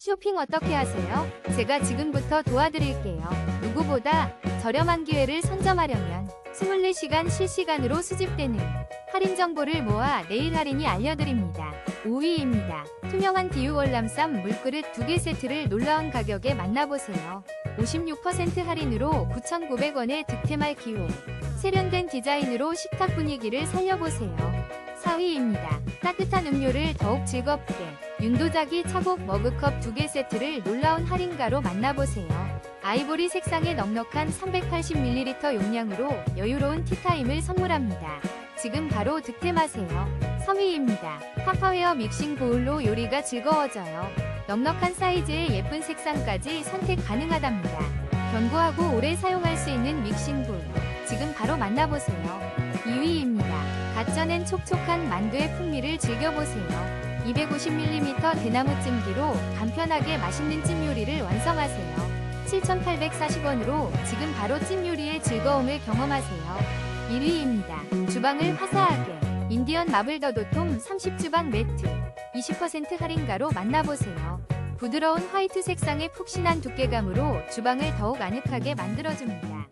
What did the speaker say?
쇼핑 어떻게 하세요? 제가 지금부터 도와드릴게요. 누구보다 저렴한 기회를 선점하려면 24시간 실시간으로 수집되는 할인 정보를 모아 내일 할인이 알려드립니다. 5위입니다. 투명한 디유 월남쌈 물그릇 2개 세트를 놀라운 가격에 만나보세요. 56% 할인으로 9,900원에 득템할 기회. 세련된 디자인으로 식탁 분위기를 살려보세요. 4위입니다. 따뜻한 음료를 더욱 즐겁게 윤도자기 차곡 머그컵 2개 세트를 놀라운 할인가로 만나보세요. 아이보리 색상의 넉넉한 380ml 용량으로 여유로운 티타임을 선물합니다. 지금 바로 득템하세요. 3위입니다. 파파웨어 믹싱 보울로 요리가 즐거워져요. 넉넉한 사이즈의 예쁜 색상까지 선택 가능하답니다. 견고하고 오래 사용할 수 있는 믹싱 볼. 지금 바로 만나보세요. 2위입니다. 갓 쪄낸 촉촉한 만두의 풍미를 즐겨보세요. 250mm 대나무 찜기로 간편하게 맛있는 찜 요리를 완성하세요. 7,840원으로 지금 바로 찜 요리의 즐거움을 경험하세요. 1위입니다. 주방을 화사하게 인디언 마블 더 도톰 30주방 매트 20% 할인가로 만나보세요. 부드러운 화이트 색상의 푹신한 두께감으로 주방을 더욱 아늑하게 만들어줍니다.